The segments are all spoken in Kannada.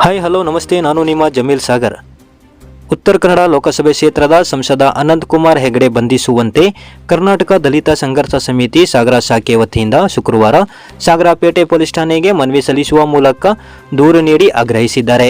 ಹಾಯ್ ಹಲೋ ನಮಸ್ತೆ, ನಾನು ನಿಮ್ಮ ಜಮೀಲ್ ಸಾಗರ್. ಉತ್ತರ ಕನ್ನಡ ಲೋಕಸಭೆ ಕ್ಷೇತ್ರದ ಸಂಸದ ಅನಂತ್ ಕುಮಾರ್ ಹೆಗಡೆ ಬಂಧಿಸುವಂತೆ ಕರ್ನಾಟಕ ದಲಿತ ಸಂಘರ್ಷ ಸಮಿತಿ ಸಾಗರ ಶಾಖೆ ವತಿಯಿಂದ ಶುಕ್ರವಾರ ಸಾಗರ ಪೇಟೆ ಪೊಲೀಸ್ ಠಾಣೆಗೆ ಮನವಿ ಸಲ್ಲಿಸುವ ಮೂಲಕ ದೂರು ನೀಡಿ ಆಗ್ರಹಿಸಿದ್ದಾರೆ.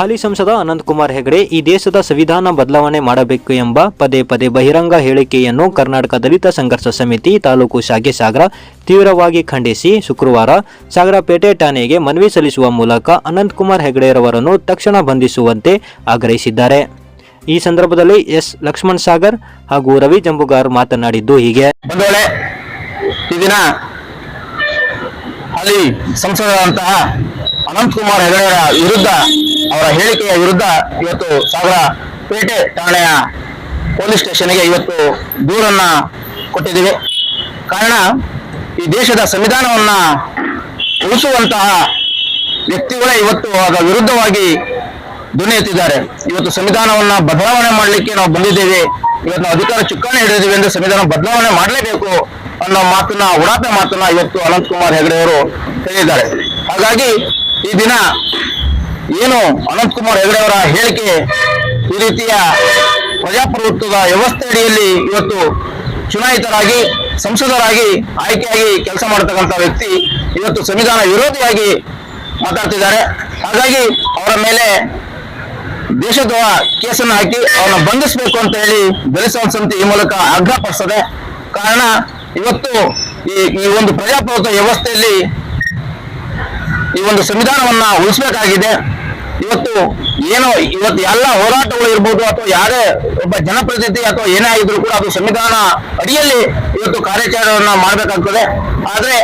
ಹಾಲಿ ಸಂಸದ ಅನಂತ್ ಕುಮಾರ್ ಹೆಗಡೆ ಈ ದೇಶದ ಸಂವಿಧಾನ ಬದಲಾವಣೆ ಮಾಡಬೇಕು ಎಂಬ ಪದೇ ಪದೇ ಬಹಿರಂಗ ಹೇಳಿಕೆಯನ್ನು ಕರ್ನಾಟಕ ದಲಿತ ಸಂಘರ್ಷ ಸಮಿತಿ ತಾಲೂಕು ಶಾಖೆ ಸಾಗರ ತೀವ್ರವಾಗಿ ಖಂಡಿಸಿ ಶುಕ್ರವಾರ ಸಾಗರ ಪೇಟೆ ಠಾಣೆಗೆ ಮನವಿ ಸಲ್ಲಿಸುವ ಮೂಲಕ ಅನಂತ್ ಕುಮಾರ್ ಹೆಗಡೆರವರನ್ನು ತಕ್ಷಣ ಬಂಧಿಸುವಂತೆ ಆಗ್ರಹಿಸಿದ್ದಾರೆ. ಈ ಸಂದರ್ಭದಲ್ಲಿ ಎಸ್ ಲಕ್ಷ್ಮಣ್ ಸಾಗರ್ ಹಾಗೂ ರವಿ ಜಂಬುಗಾರ್ ಮಾತನಾಡಿದ್ದು ಹೀಗೆ. ದಿನ ಅನಂತ್ ಕುಮಾರ್ ಹೆಗಡೆಯವರ ವಿರುದ್ಧ ಅವರ ಹೇಳಿಕೆಯ ವಿರುದ್ಧ ಇವತ್ತು ಸಾಗರ ಪೇಟೆ ಠಾಣೆಯ ಪೊಲೀಸ್ ಸ್ಟೇಷನ್ಗೆ ಇವತ್ತು ದೂರನ್ನ ಕೊಟ್ಟಿದ್ದೀವಿ. ಕಾರಣ ಈ ದೇಶದ ಸಂವಿಧಾನವನ್ನ ಉಳಿಸುವಂತಹ ವ್ಯಕ್ತಿಗಳೇ ಇವತ್ತು ಆಗ ವಿರುದ್ಧವಾಗಿ ಧ್ವನಿ ಎತ್ತಿದ್ದಾರೆ. ಇವತ್ತು ಸಂವಿಧಾನವನ್ನ ಬದಲಾವಣೆ ಮಾಡಲಿಕ್ಕೆ ನಾವು ಬಂದಿದ್ದೇವೆ. ಇವತ್ತು ಅಧಿಕಾರ ಚುಕ್ಕಾಣಿ ಹಿಡಿದಿದ್ದೀವಿ ಎಂದು ಸಂವಿಧಾನ ಬದಲಾವಣೆ ಮಾಡಲೇಬೇಕು ಅನ್ನೋ ಮಾತನ್ನ ಉಡಾಪೆ ಮಾತನ್ನ ಇವತ್ತು ಅನಂತಕುಮಾರ್ ಹೆಗಡೆ ಅವರು ಹೇಳಿದ್ದಾರೆ. ಹಾಗಾಗಿ ಈ ದಿನ ಏನು ಅನಂತ್ ಕುಮಾರ್ ಹೆಗಡೆ ಅವರ ಹೇಳಿಕೆ ಈ ರೀತಿಯ ಪ್ರಜಾಪ್ರಭುತ್ವದ ವ್ಯವಸ್ಥೆ ಅಡಿಯಲ್ಲಿ ಇವತ್ತು ಚುನಾಯಿತರಾಗಿ, ಸಂಸದರಾಗಿ, ಆಯ್ಕೆಯಾಗಿ ಕೆಲಸ ಮಾಡತಕ್ಕಂಥ ವ್ಯಕ್ತಿ ಇವತ್ತು ಸಂವಿಧಾನ ವಿರೋಧಿಯಾಗಿ ಮಾತಾಡ್ತಿದ್ದಾರೆ. ಹಾಗಾಗಿ ಅವರ ಮೇಲೆ ದೇಶದ್ರೋಹ ಕೇಸನ್ನು ಹಾಕಿ ಅವರನ್ನ ಬಂಧಿಸಬೇಕು ಅಂತ ಹೇಳಿ ದಲಿತ ಸಮಿತಿ ಈ ಮೂಲಕ ಆಗ್ರಹಪಡಿಸ್ತದೆ ಕಾರಣ ಇವತ್ತು ಈ ಈ ಒಂದು ಪ್ರಜಾಪ್ರಭುತ್ವ ವ್ಯವಸ್ಥೆಯಲ್ಲಿ ಈ ಒಂದು ಸಂವಿಧಾನವನ್ನ ಉಳಿಸಬೇಕಾಗಿದೆ. ಇವತ್ತು ಏನೋ ಇವತ್ತು ಎಲ್ಲ ಹೋರಾಟಗಳು ಇರ್ಬೋದು ಅಥವಾ ಯಾರೇ ಒಬ್ಬ ಜನಪ್ರತಿನಿಧಿ ಅಥವಾ ಏನೇ ಆಗಿದ್ರು ಕೂಡ ಅದು ಸಂವಿಧಾನ ಅಡಿಯಲ್ಲಿ ಇವತ್ತು ಕಾರ್ಯಾಚರಣೆಯನ್ನ ಮಾಡಬೇಕಾಗ್ತದೆ. ಆದ್ರೆ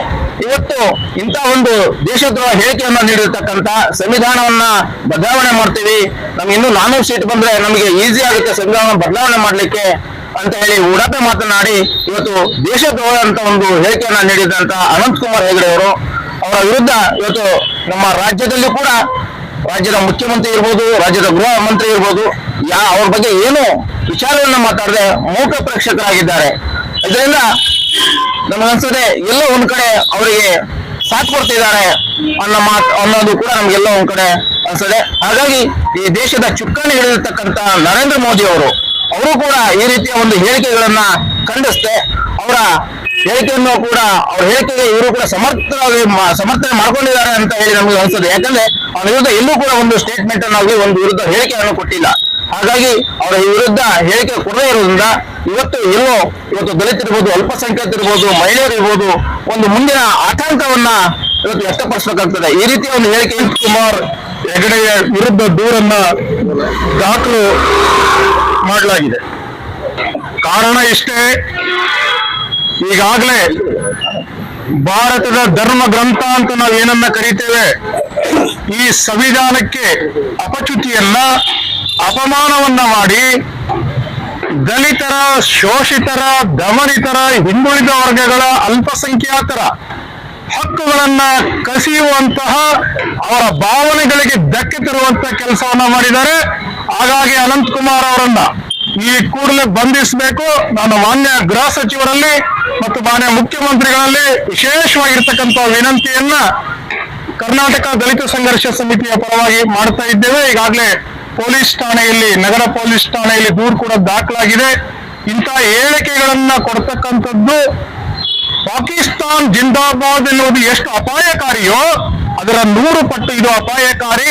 ಇವತ್ತು ಇಂಥ ಒಂದು ದೇಶದ್ರೋಹ ಹೇಳಿಕೆಯನ್ನ ನೀಡಿರ್ತಕ್ಕಂಥ ಸಂವಿಧಾನವನ್ನ ಬದಲಾವಣೆ ಮಾಡ್ತೀವಿ. ನಮ್ಗೆ ಇನ್ನೂ ನಾನೂರು ಸೀಟ್ ಬಂದ್ರೆ ನಮಗೆ ಈಸಿ ಆಗುತ್ತೆ ಸಂವಿಧಾನ ಬದಲಾವಣೆ ಮಾಡ್ಲಿಕ್ಕೆ ಅಂತ ಹೇಳಿ ಉಡಾಪೆ ಮಾತನಾಡಿ ಇವತ್ತು ದೇಶದ್ರೋಹ ಅಂತ ಒಂದು ಹೇಳಿಕೆಯನ್ನ ನೀಡಿದಂತ ಅನಂತ್ ಕುಮಾರ್ ಹೆಗಡೆ ಅವರು ಅವರ ವಿರುದ್ಧ ಇವತ್ತು ನಮ್ಮ ರಾಜ್ಯದಲ್ಲಿ ಕೂಡ ರಾಜ್ಯದ ಮುಖ್ಯಮಂತ್ರಿ ಇರ್ಬೋದು, ರಾಜ್ಯದ ಗೃಹ ಮಂತ್ರಿ ಇರ್ಬೋದು, ಯಾ ಅವ್ರ ಬಗ್ಗೆ ಏನು ವಿಚಾರವನ್ನ ಮಾತಾಡದೆ ಮೂಕ ಪ್ರೇಕ್ಷಕರಾಗಿದ್ದಾರೆ. ಇದರಿಂದ ನಮಗನ್ಸದೆ ಎಲ್ಲೋ ಒಂದ್ ಕಡೆ ಅವರಿಗೆ ಸಾಥ್ ಕೊಡ್ತಿದ್ದಾರೆ ಅನ್ನೋ ಮಾತು ಅನ್ನೋದು ಕೂಡ ನಮ್ಗೆಲ್ಲ ಒಂದ್ ಕಡೆ ಅನ್ಸದೆ ಹಾಗಾಗಿ ಈ ದೇಶದ ಚುಕ್ಕಾಣಿ ಹಿಡಿದಿರ್ತಕ್ಕಂತ ನರೇಂದ್ರ ಮೋದಿ ಅವರು ಅವರು ಕೂಡ ಈ ರೀತಿಯ ಒಂದು ಹೇಳಿಕೆಗಳನ್ನ ಖಂಡಿಸ್ತೆ ಅವರ ಹೇಳಿಕೆಯನ್ನು ಕೂಡ, ಅವ್ರ ಹೇಳಿಕೆಗೆ ಇವರು ಕೂಡ ಸಮರ್ಥವಾಗಿ ಸಮರ್ಥನೆ ಮಾಡ್ಕೊಂಡಿದ್ದಾರೆ ಅಂತ ಹೇಳಿ ನಮಗೆ ಅನಿಸ್ತದೆ ಯಾಕಂದ್ರೆ ಅವನ ವಿರುದ್ಧ ಎಲ್ಲೂ ಕೂಡ ಒಂದು ಸ್ಟೇಟ್ಮೆಂಟ್ ಅನ್ನಾಗಲಿ ಒಂದು ವಿರುದ್ಧ ಹೇಳಿಕೆಯನ್ನು ಕೊಟ್ಟಿಲ್ಲ. ಹಾಗಾಗಿ ಅವರ ವಿರುದ್ಧ ಹೇಳಿಕೆ ಕೊಡದೇ ಇರೋದ್ರಿಂದ ಇವತ್ತು ಎಲ್ಲೋ ಇವತ್ತು ದಲಿತರಿರ್ಬೋದು ಅಲ್ಪಸಂಖ್ಯಾತರಿರ್ಬೋದು ಮಹಿಳೆಯರು ಇರ್ಬೋದು, ಒಂದು ಮುಂದಿನ ಆತಂಕವನ್ನ ಇವತ್ತು ವ್ಯಕ್ತಪಡಿಸಬೇಕಾಗ್ತದೆ. ಈ ರೀತಿಯ ಒಂದು ಹೇಳಿಕೆ ಕುಮಾರ್ ಹೆಗಡೆಯ ವಿರುದ್ಧ ದೂರನ್ನ ದಾಖಲು ಮಾಡಲಾಗಿದೆ. ಕಾರಣ ಇಷ್ಟೇ. ಈಗಾಗಲೇ ಭಾರತದ ಧರ್ಮ ಗ್ರಂಥ ಅಂತ ನಾವು ಏನನ್ನ ಕರಿತೇವೆ, ಈ ಸಂವಿಧಾನಕ್ಕೆ ಅಪಚ್ಯುತಿಯನ್ನ, ಅಪಮಾನವನ್ನ ಮಾಡಿ ದಲಿತರ, ಶೋಷಿತರ, ದಮನಿತರ, ಹಿಂದುಳಿದ ವರ್ಗಗಳ ಅಲ್ಪಸಂಖ್ಯಾತರ ಹಕ್ಕುಗಳನ್ನ ಕಸಿಯುವಂತಹ ಅವರ ಭಾವನೆಗಳಿಗೆ ಧಕ್ಕೆ ತರುವಂತಹ ಕೆಲಸವನ್ನ ಮಾಡಿದ್ದಾರೆ. ಹಾಗಾಗಿ ಅನಂತ್ ಕುಮಾರ್ ಅವರನ್ನ ಈ ಕೂಡಲೇ ಬಂಧಿಸಬೇಕು. ನಾನು ಮಾನ್ಯ ಗೃಹ ಸಚಿವರಲ್ಲಿ ಮತ್ತು ಮಾನ್ಯ ಮುಖ್ಯಮಂತ್ರಿಗಳಲ್ಲಿ ವಿಶೇಷವಾಗಿರ್ತಕ್ಕಂಥ ವಿನಂತಿಯನ್ನ ಕರ್ನಾಟಕ ದಲಿತ ಸಂಘರ್ಷ ಸಮಿತಿಯ ಪರವಾಗಿ ಮಾಡ್ತಾ ಇದ್ದೇವೆ. ಈಗಾಗಲೇ ಪೊಲೀಸ್ ಠಾಣೆಯಲ್ಲಿ, ನಗರ ಪೊಲೀಸ್ ಠಾಣೆಯಲ್ಲಿ ದೂರು ಕೂಡ ದಾಖಲಾಗಿದೆ. ಇಂತಹ ಹೇಳಿಕೆಗಳನ್ನ ಕೊಡ್ತಕ್ಕಂಥದ್ದು ಪಾಕಿಸ್ತಾನ್ ಜಿಂದಾಬಾದ್ ಎನ್ನುವುದು ಎಷ್ಟು ಅಪಾಯಕಾರಿಯೋ ಅದರ ನೂರು ಪಟ್ಟು ಇದು ಅಪಾಯಕಾರಿ.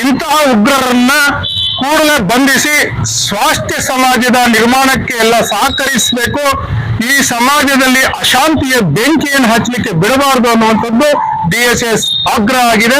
ಇಂತಹ ಉಗ್ರರನ್ನ ಕೂಡಲೇ ಬಂಧಿಸಿ ಸ್ವಾಸ್ಥ್ಯ ಸಮಾಜದ ನಿರ್ಮಾಣಕ್ಕೆ ಎಲ್ಲ ಸಹಕರಿಸಬೇಕು. ಈ ಸಮಾಜದಲ್ಲಿ ಅಶಾಂತಿಯ ಬೆಂಕಿಯನ್ನು ಹಚ್ಚಲಿಕ್ಕೆ ಬಿಡಬಾರದು ಅನ್ನುವಂಥದ್ದು ಡಿ ಎಸ್ ಆಗ್ರಹ ಆಗಿದೆ.